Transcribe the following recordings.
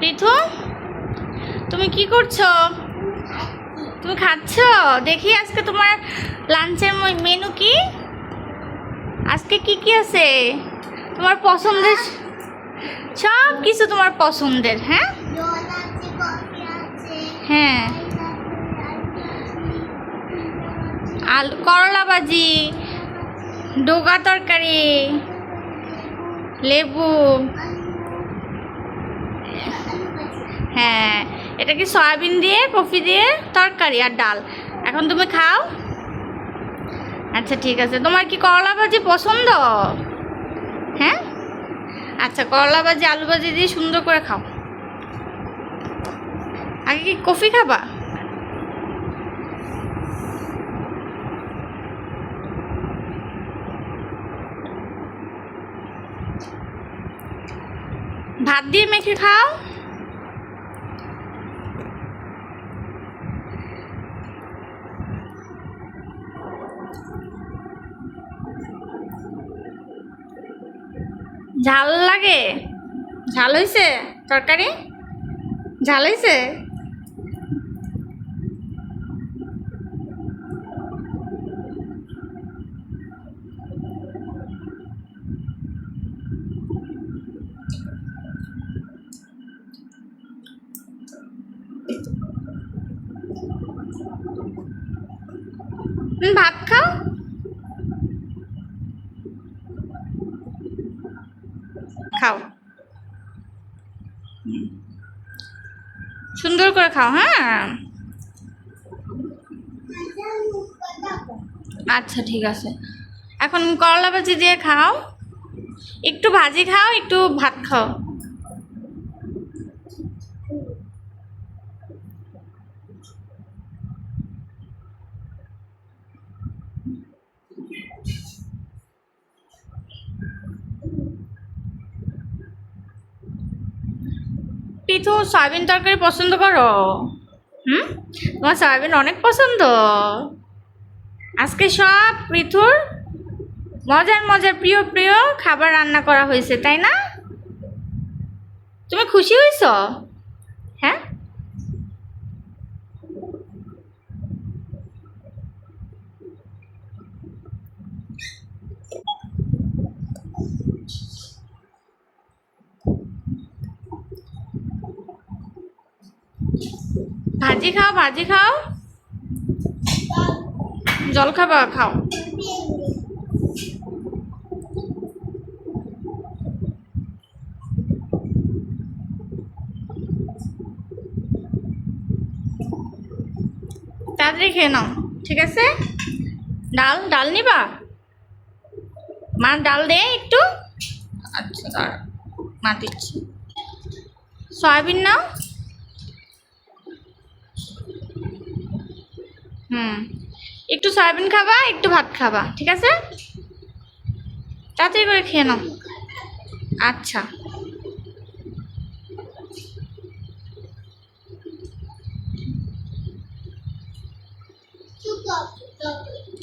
পৃথু তুমি কি করছ? তুমি খাচ্ছ? দেখি আজকে তোমার লাঞ্চের মেনু কি? আজকে কি কি আছে? তোমার পছন্দের সব কিছু তোমার পছন্দের হ্যাঁ? হ্যাঁ। আলু, করলা ভাজি, ডোগা তরকারি, লেবু হ্যাঁ এটা কি সয়াবিন দিয়ে, কফি দিয়ে, তরকারি আর ডাল? এখন তুমি খাও। আচ্ছা ঠিক আছে। তোমার কি করলা ভাজি পছন্দ? হ্যাঁ? আচ্ছা করলা ভাজি, আলু ভাজি দিয়ে সুন্দর করে খাও। আগে কি কফি খাবা? ভাত দিয়ে মেখে খাও। ঝাল লাগে? ঝাল হয়েছে তরকারি? ঝাল হয়েছে ভাত খাও? খাও। সুন্দর করে খাও হ্যাঁ? আচ্ছা ঠিক আছে। এখন করলা ভাজি দিয়ে খাও। একটু ভাজি খাও, একটু ভাত খাও। পিথু সয়াবিন তরকারি পছন্দ করো? হুম? তোমার সয়াবিন অনেক পছন্দ। আজকে সব পৃথুর মজার মজার প্রিয় প্রিয় খাবার রান্না করা হয়েছে, তাই না? তুমি খুশি হয়েছ হ্যাঁ ভাজি খাও ভাজি খাও। জল খাবা খাও। তাড়াতাড়ি খেয়ে নাও ঠিক আছে? ডাল ডাল নিবা? মা ডাল দে একটু। আচ্ছা দাঁড়া। মা দিচ্ছি। সয়াবিন নাও। হুম। একটু সয়াবিন খাবা, একটু ভাত খাবা, ঠিক আছে? তাড়াতাড়ি করে খেয়ে নাও। আচ্ছা।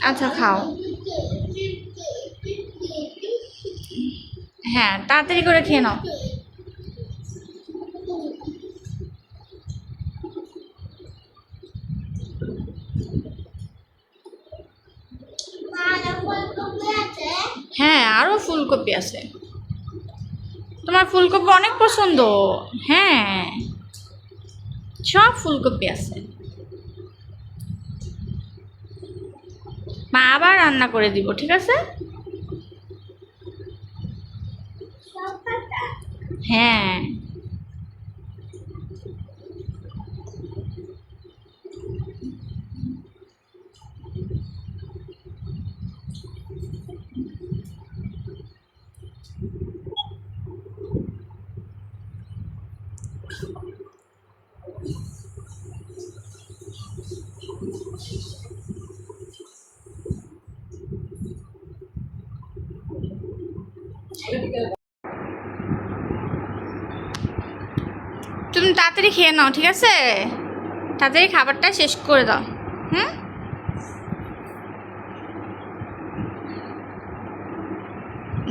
আচ্ছা খাও। হ্যাঁ তাড়াতাড়ি করে খেয়ে নাও। হ্যাঁ আরও ফুলকপি আছে। তোমার ফুলকপি অনেক পছন্দ? হ্যাঁ। সব ফুলকপি আছে। মা আবার রান্না করে দিব, ঠিক আছে? হ্যাঁ। তুমি তাড়াতাড়ি খেয়ে নাও, ঠিক আছে? তাড়াতাড়ি খাবারটা শেষ করে দাও। হুম?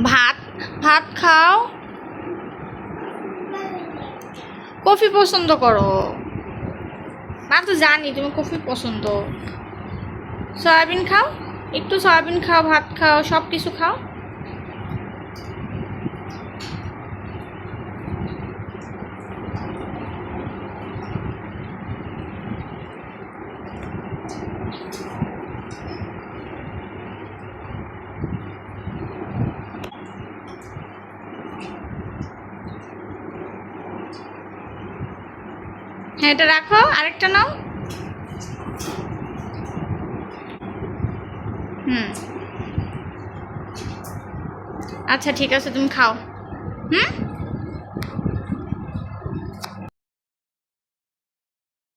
ভাত ভাত খাও। কফি পছন্দ করো। মা তো জানি তুমি কফি পছন্দ। সয়াবিন খাও, একটু সয়াবিন খাও, ভাত খাও সব কিছু খাও। হ্যাঁ এটা রাখো আরেকটা নাও। হুম। আচ্ছা ঠিক আছে তুমি খাও। হুম?